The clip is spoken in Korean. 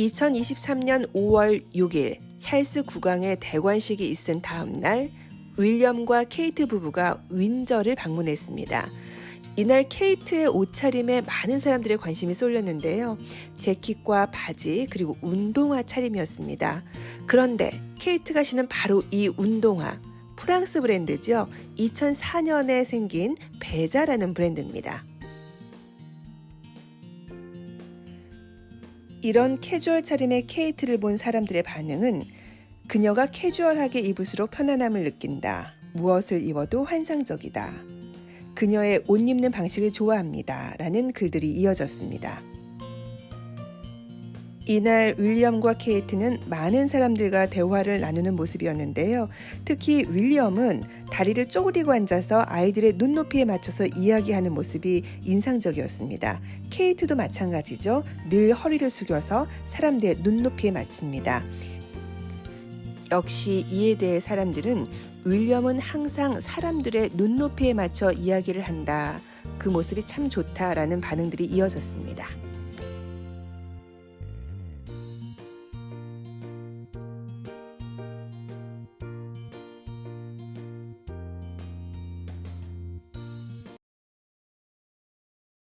2023년 5월 6일 찰스 국왕의 대관식이 있은 다음 날 윌리엄과 케이트 부부가 윈저를 방문했습니다. 이날 케이트의 옷차림에 많은 사람들의 관심이 쏠렸는데요. 재킷과 바지 그리고 운동화 차림이었습니다. 그런데 케이트가 신은 바로 이 운동화 프랑스 브랜드죠. 2004년에 생긴 베자라는 브랜드입니다. 이런 캐주얼 차림의 케이트를 본 사람들의 반응은 그녀가 캐주얼하게 입을수록 편안함을 느낀다. 무엇을 입어도 환상적이다. 그녀의 옷 입는 방식을 좋아합니다. 라는 글들이 이어졌습니다. 이날 윌리엄과 케이트는 많은 사람들과 대화를 나누는 모습이었는데요. 특히 윌리엄은 다리를 쪼그리고 앉아서 아이들의 눈높이에 맞춰서 이야기하는 모습이 인상적이었습니다. 케이트도 마찬가지죠. 늘 허리를 숙여서 사람들의 눈높이에 맞춥니다. 역시 이에 대해 사람들은 윌리엄은 항상 사람들의 눈높이에 맞춰 이야기를 한다. 그 모습이 참 좋다라는 반응들이 이어졌습니다.